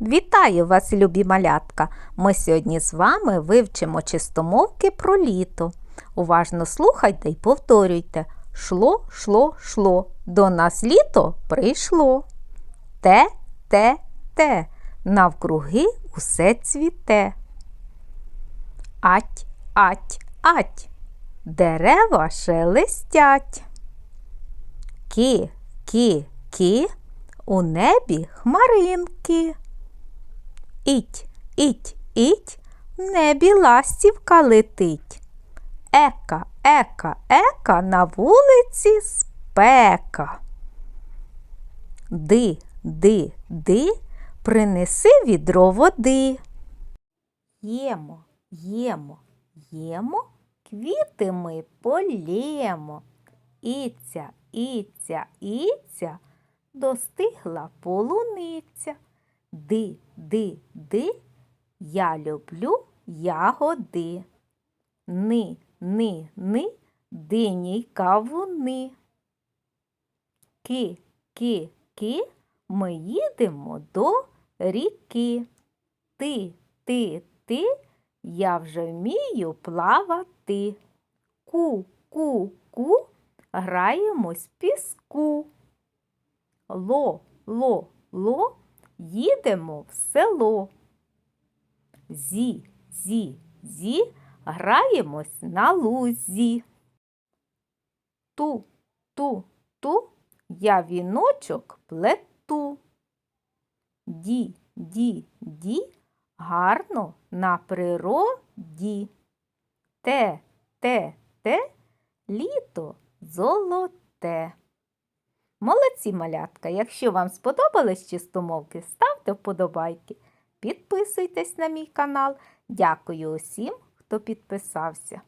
Вітаю вас, любі малятка! Ми сьогодні з вами вивчимо чистомовки про літо. Уважно слухайте й повторюйте. Шло, шло, шло. До нас літо прийшло. Те, те, те. Навкруги усе цвіте. Ать, ать, ать. Дерева шелестять. Ки, ки, ки. У небі хмаринки. Іть, іть, іть, в небі ластівка летить. Ека, ека, ека, на вулиці спека. Ди, ди, ди, принеси відро води. Ємо, ємо, ємо, квіти ми полємо. Іця, іця, іця, достигла полуниця. Ди, ди, ди, я люблю ягоди. Ни, ни, ни, дині й кавуни. Ки, ки, ки, ми їдемо до ріки. Ти, ти, ти, я вже вмію плавати. Ку, ку, ку, граємось піску. Ло, ло, ло, їдемо в село. Зі, зі, зі, граємось на лузі. Ту, ту, ту, я віночок плету. Ді, ді, ді, гарно на природі. Те, те, те, літо золоте. Молодці, малятка! Якщо вам сподобались чистомовки, ставте вподобайки. Підписуйтесь на мій канал. Дякую усім, хто підписався.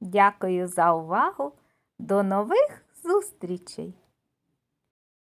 Дякую за увагу. До нових зустрічей!